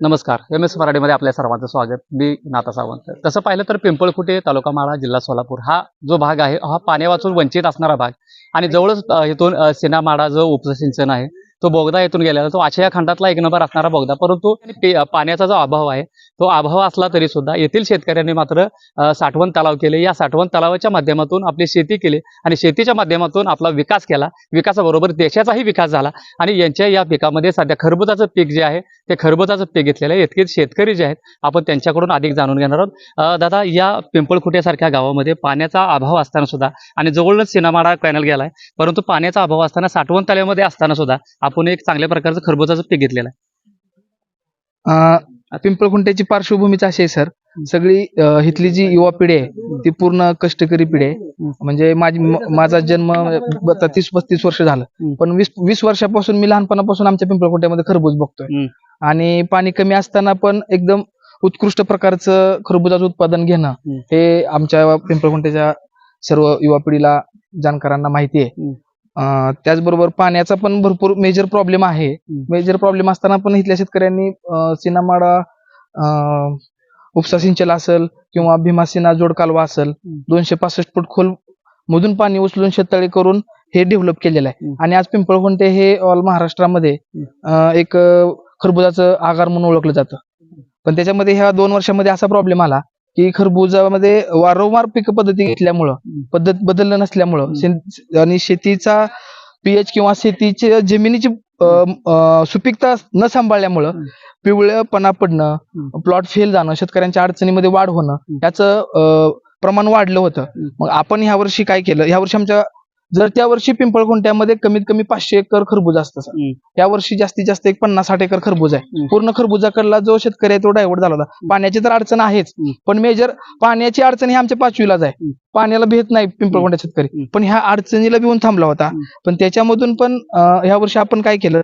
नमस्कार. M S मराठीमध्ये आपल्या सर्वांचं स्वागत. मी नाथा सावंत. तसं पाहिलं तर पिंपळखुटे तालुका माळा जिल्हा सोलापूर हा जो भाग आहे हा पाण्या वाचून वंचित असणारा भाग. आणि जवळच इथून अ, जो उपसिंचन आहे. तो बोगदा येथून गेलेला तो आशिया खंडातला एक नंबर असणारा बोगदा. परंतु पाण्याचा जो अभाव आहे तो अभाव असला तरी सुद्धा येथील शेतकऱ्यांनी मात्र साठवण तलाव केले. या साठवण तलावाच्या माध्यमातून आपली शेती केली आणि शेतीच्या माध्यमातून आपला विकास केला. विकासाबरोबर देशाचाही विकास झाला आणि यांच्या या पिकामध्ये सध्या खरबुजाचं पीक जे आहे ते खरबुजाचं पीक घेतलेलं आहे. इतके शेतकरी जे आहेत आपण त्यांच्याकडून अधिक जाणून घेणार आहोत. दादा या पिंपळखुट्यासारख्या गावामध्ये पाण्याचा अभाव असताना सुद्धा आणि जवळच सिनेमाडा कॅनल गेला आहे परंतु पाण्याचा अभाव असताना साठवण तळ्यामध्ये असताना सुद्धा आपण एक चांगल्या प्रकारचं खरबुजाचं पीक घेतलेलं आहे. पिंपळखुंट्याची पार्श्वभूमीच अशी आहे सर. सगळी इथली जी युवा पिढी आहे ती पूर्ण कष्टकरी पिढी आहे. म्हणजे माझी माझा जन्म तीस पस्तीस वर्ष झालं. पण वीस वीस वर्षापासून मी लहानपणापासून आमच्या पिंपळखुंट्यामध्ये खरबूज बघतोय. आणि पाणी कमी असताना पण एकदम उत्कृष्ट प्रकारचं खरबुजाचं उत्पादन घेणं. हे आमच्या पिंपळखुंट्याच्या सर्व युवा पिढीला जाणकारांना माहिती आहे. त्याचबरोबर पाण्याचा पण भरपूर मेजर प्रॉब्लेम आहे. मेजर प्रॉब्लेम असताना पण इथल्या शेतकऱ्यांनी सिनामाडा अं, उपसा सिंचन असेल किंवा भीमासिना जोड कालवा असेल. दोनशे पासष्ट फूट खोल मधून पाणी उचलून शेततळे करून हे डेव्हलप केलेलं आहे. आणि आज पिंपळखुंटे हे ऑल महाराष्ट्रामध्ये एक खरबुजाचं आगार म्हणून ओळखलं जातं पण त्याच्यामध्ये ह्या दोन वर्षामध्ये असा प्रॉब्लेम आला की खरबुजामध्ये वारंवार पीक पद्धती घेतल्यामुळं पद्धत बदललं नसल्यामुळं आणि शेतीचा पीएच किंवा शेतीची जमिनीची सुपीकता न सांभाळल्यामुळं. पिवळेपणा पडणं. प्लॉट फेल जाणं शेतकऱ्यांच्या अडचणीमध्ये वाढ होणं याचं अं, प्रमाण वाढलं होतं. मग आपण ह्या वर्षी काय केलं? ह्या वर्षी आमच्या जर त्या वर्षी पिंपळखुंट्यामध्ये कमीत कमी पाचशे एकर खरबूज असतं सर हम्म. या वर्षी जास्तीत जास्त एक पन्नास साठ एकर खरबूज आहे. पूर्ण खरबुजाकडला जो शेतकरी आहे तो डायव्हर्ट झाला होता पाण्याची तर अडचण आहेच. पण मेजर पाण्याची अडचण ही आमच्या पाचवीलाच आहे. पाण्याला भेट नाही पिंपळखुंट्या शेतकरी. पण ह्या अडचणीला भिवून थांबला होता. पण त्याच्यामधून पण ह्या वर्षी आपण काय केलं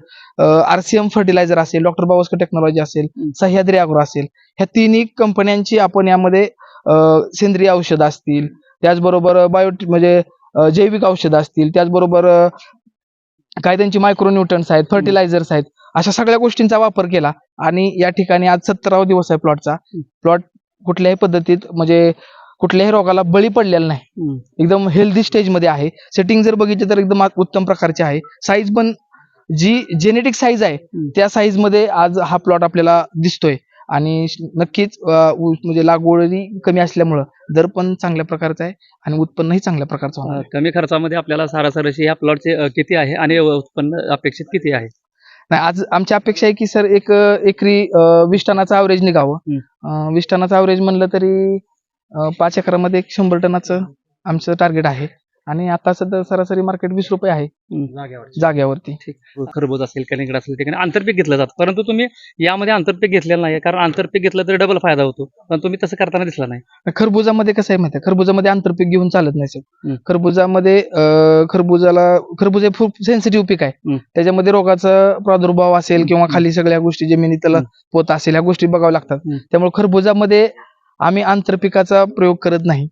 आरसीएम फर्टिलायझर असेल डॉक्टर बाबास्कर टेक्नॉलॉजी असेल. सह्याद्री अॅग्रो असेल ह्या तिन्ही कंपन्यांची आपण यामध्ये सेंद्रिय औषधं असतील त्याचबरोबर बायो म्हणजे जैविक औषधं असतील त्याचबरोबर काय त्यांची मायक्रोन्युट्रन्स आहेत फर्टिलायझर्स आहेत अशा सगळ्या गोष्टींचा वापर केला. आणि या ठिकाणी आज सत्तरावा दिवस आहे प्लॉटचा प्लॉट कुठल्याही पद्धतीत म्हणजे कुठल्याही रोगाला बळी पडलेला नाही. एकदम हेल्दी स्टेजमध्ये आहे. सेटिंग जर बघितली तर एकदम उत्तम प्रकारचे आहे. साईज पण जी जेनेटिक साईज आहे. त्या साईजमध्ये आज हा प्लॉट आपल्याला दिसतोय. आणि नक्कीच म्हणजे लागवडी कमी असल्यामुळं दर पण चांगल्या प्रकारचा आहे आणि उत्पन्नही चांगल्या प्रकारचं होणार आहे. कमी खर्चामध्ये आपल्याला सरासरी ह्या प्लॉटचे अ, किती आहे आणि उत्पन्न अपेक्षित किती आहे नाही आज आमची अपेक्षा आहे की सर एक अं, एकरी अं, वीस टनाचं ॲव्हरेज निघावं हम्म. अं, वीस टनाचं ॲव्हरेज म्हणलं तरी अं, पाच एकरामध्ये एक शंभर टनाचं आमचं टार्गेट आहे आणि आता सध्या सरासरी मार्केट वीस रुपये आहे. जाग्यावरती खरबूज असेल कलिंगड असेल ठिकाणी आंतरपीक घेतलं जातं. परंतु तुम्ही यामध्ये आंतरपीक घेतलेलं नाही कारण आंतरपीक घेतलं तर डबल फायदा होतो. पण तुम्ही तसं करताना दिसला नाही. खरबुजामध्ये कसं आहे माहिती आहे खरबुजामध्ये आंतरपीक घेऊन चालत नाही. सर. खरबुजामध्ये खरबुजाला खरबुज हे खूप सेन्सिटिव्ह पीक आहे. त्याच्यामध्ये रोगाचा प्रादुर्भाव असेल किंवा खाली सगळ्या गोष्टी जमिनीतला. पोत असेल ह्या गोष्टी बघाव्या लागतात. त्यामुळे खरबुजामध्ये आम्ही आंतरपिकाचा प्रयोग करत नाही.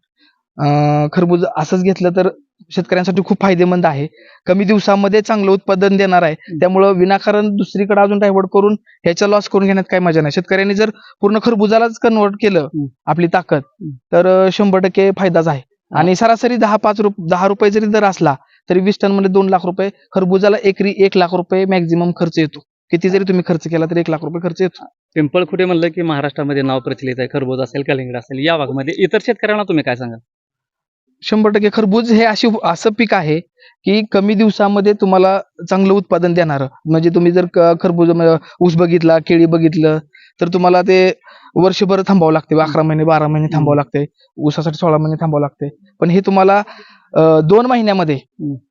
खरबूज असंच घेतलं तर शेतकऱ्यांसाठी खूप फायदेमंद आहे. कमी दिवसामध्ये चांगलं उत्पादन देणार आहे. त्यामुळं विनाकारण दुसरीकडे अजून डायव्हर्ट करून ह्याचा लॉस करून घेण्यात काही मजा नाही. शेतकऱ्यांनी जर पूर्ण खरबुजालाच कन्वर्ट केलं. आपली ताकद. तर शंभर टक्के फायदाच आहे. आणि सरासरी दहा पाच रुप दहा रुपये जरी दर असला तरी वीस टनमध्ये दोन लाख रुपये खरबुजाला एकरी एक लाख रुपये मॅक्झिमम खर्च येतो. किती जरी तुम्ही खर्च केला तरी एक लाख रुपये खर्च येतो. पिंपळखुटे म्हणलं की महाराष्ट्रामध्ये नाव प्रचलित आहे. खरबूज असेल कलिंगड असेल या भागामध्ये इतर शेतकऱ्यांना तुम्ही काय सांगाल? शंभर टक्के खरबूज हे अशी असं पीक आहे की कमी दिवसामध्ये तुम्हाला चांगलं उत्पादन देणार. म्हणजे तुम्ही जर खरबूज ऊस बघितला केळी बघितलं तर तुम्हाला ते वर्षभर थांबावं लागते. अकरा महिने बारा महिने थांबावं लागते. ऊसासाठी सोळा महिने थांबावं लागते. पण हे तुम्हाला दोन महिन्यामध्ये.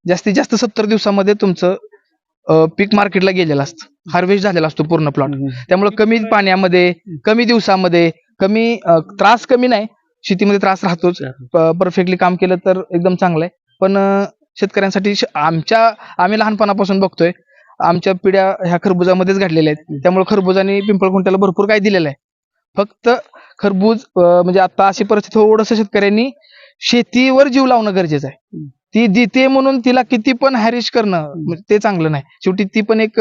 जास्तीत जास्त सत्तर दिवसामध्ये तुमचं पीक मार्केटला गेलेलं असतं. हार्वेस्ट झालेला असतो पूर्ण प्लॉट. त्यामुळे कमी पाण्यामध्ये कमी दिवसामध्ये कमी त्रास कमी नाही शेतीमध्ये त्रास राहतोच. परफेक्टली काम केलं तर एकदम चांगलं आहे पण शेतकऱ्यांसाठी आमच्या आम्ही लहानपणापासून बघतोय आमच्या पिढ्या ह्या खरबुजामध्येच घडलेल्या आहेत. त्यामुळे खरबुजाने पिंपळखुंट्याला भरपूर काय दिलेलं आहे. फक्त खरबूज म्हणजे आता अशी परिस्थिती थोडस शेतकऱ्यांनी शेतीवर जीव लावणं गरजेचं आहे. ती देते म्हणून तिला किती पण हॅरिश करणं म्हणजे ते चांगलं नाही. शेवटी ती पण एक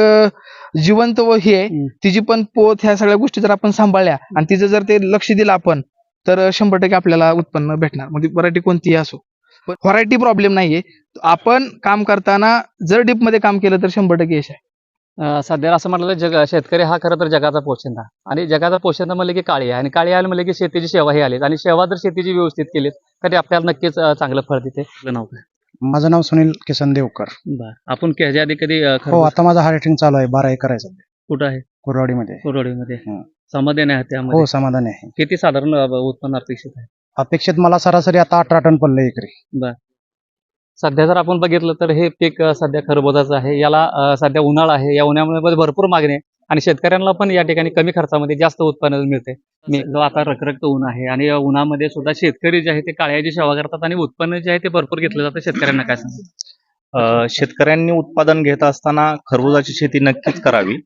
जिवंत व हे. तिची पण पोत ह्या सगळ्या गोष्टी जर आपण सांभाळल्या आणि तिचं जर ते लक्ष दिलं आपण तर शंभर टक्के आपल्याला उत्पन्न भेटणार. म्हणजे व्हरायटी कोणतीही असो. पण व्हरायटी प्रॉब्लेम नाहीये. आपण काम करताना जर डीपमध्ये काम केलं तर शंभर टक्के यश आहे. अं, सध्या असं म्हटलं जग शेतकरी हा खरं तर जगाचा पोशिंदा. आणि जगाचा पोशिंदा म्हणलं की काळी आहे. आणि काळी आहे म्हणलं की शेतीची सेवा ही आली आणि सेवा जर शेतीची व्यवस्थित केली तर ते आपल्याला नक्कीच चांगलं फळ देते. नाव काय? माझं नाव सुनील किसन देवकर. बरं. आपण ह्याच्या आधी कधी हो खरबूज आता माझं हार्वेस्टिंग चालू आहे. बारा एकर आहे सध्या. कुठं आहे? कुरवाडीमध्ये कुरवाडीमध्ये हं. समाधान आहे त्यामध्ये? हो समाधानी आहे. किती साधारण अं, उत्पन्न अपेक्षित आहे? अपेक्षित मला सरासरी आता अठरा टन पडलं एकरी. सध्या जर आपण बघितलं तर हे पीक अं, सध्या खरबुजाचं आहे. याला अं, सध्या उन्हाळा आहे. या उन्हाळ्यामध्ये भरपूर मागणी आहे. आणि शेतकऱ्यांना पण या ठिकाणी कमी खर्चामध्ये जास्त उत्पन्न मिळते. मी जो आता रखरखत ऊन आहे आणि या उन्हामध्ये सुद्धा शेतकरी जे आहे ते काळ्याची सेवा करतात आणि उत्पन्न जे आहे ते भरपूर घेतलं जातं शेतकऱ्यांना काय सांगा शेतकऱ्यांनी उत्पादन घेत असताना खरबुजाची शेती नक्कीच करावी.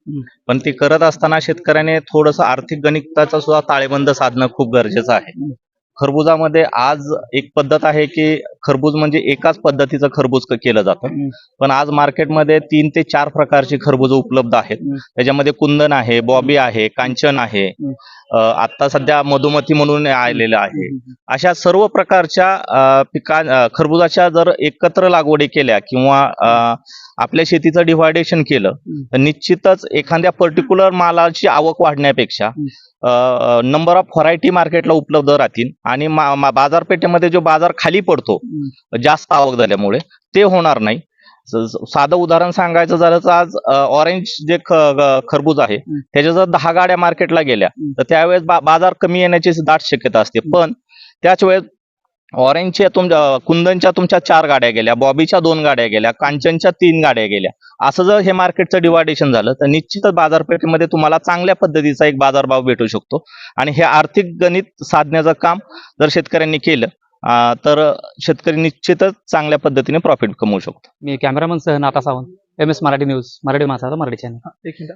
पण ती करत असताना शेतकऱ्याने थोडस आर्थिक गणिताचा सुद्धा ताळेबंद साधणं खूप गरजेचं आहे. खरबुजामध्ये आज एक पद्धत आहे की खरबूज म्हणजे एकाच पद्धतीचं खरबूज केलं जातं. पण आज मार्केटमध्ये तीन ते चार प्रकारची खरबूज उपलब्ध आहेत. त्याच्यामध्ये कुंदन आहे बॉबी आहे कांचन आहे आता सध्या मधुमती म्हणून आलेलं आहे. अशा सर्व प्रकारच्या पिका खरबुजाच्या जर एकत्र लागवडी केल्या किंवा आपल्या शेतीचं डिव्हायडेशन केलं तर निश्चितच एखाद्या पर्टिक्युलर मालाची आवक वाढण्यापेक्षा नंबर ऑफ व्हरायटी मार्केटला उपलब्ध राहतील आणि बाजारपेठेमध्ये जो बाजार खाली पडतो जास्त आवक झाल्यामुळे ते होणार नाही. साधं उदाहरण सांगायचं झालं तर आज ऑरेंज जे खरबूज आहे. त्याच्या जर दहा गाड्या मार्केटला गेल्या. तर त्यावेळेस बाजार कमी येण्याची दाट शक्यता असते. पण त्याच वेळेस ऑरेंजच्या तुमच्या कुंदनच्या तुमच्या चार गाड्या गेल्या बॉबीच्या दोन गाड्या गेल्या कांचनच्या तीन गाड्या गेल्या. असं जर हे मार्केटचं डिवायडेशन झालं तर निश्चितच बाजारपेठेमध्ये तुम्हाला चांगल्या पद्धतीचा एक बाजारभाव भेटू शकतो. आणि हे आर्थिक गणित साधण्याचं काम जर शेतकऱ्यांनी केलं तर शेतकरी निश्चितच चांगल्या पद्धतीने प्रॉफिट कमवू शकतो. मी कॅमेरामन सह नाता Sawant M S Marathi news Marathi माणसाचा मराठी चॅनल एक मिनिट.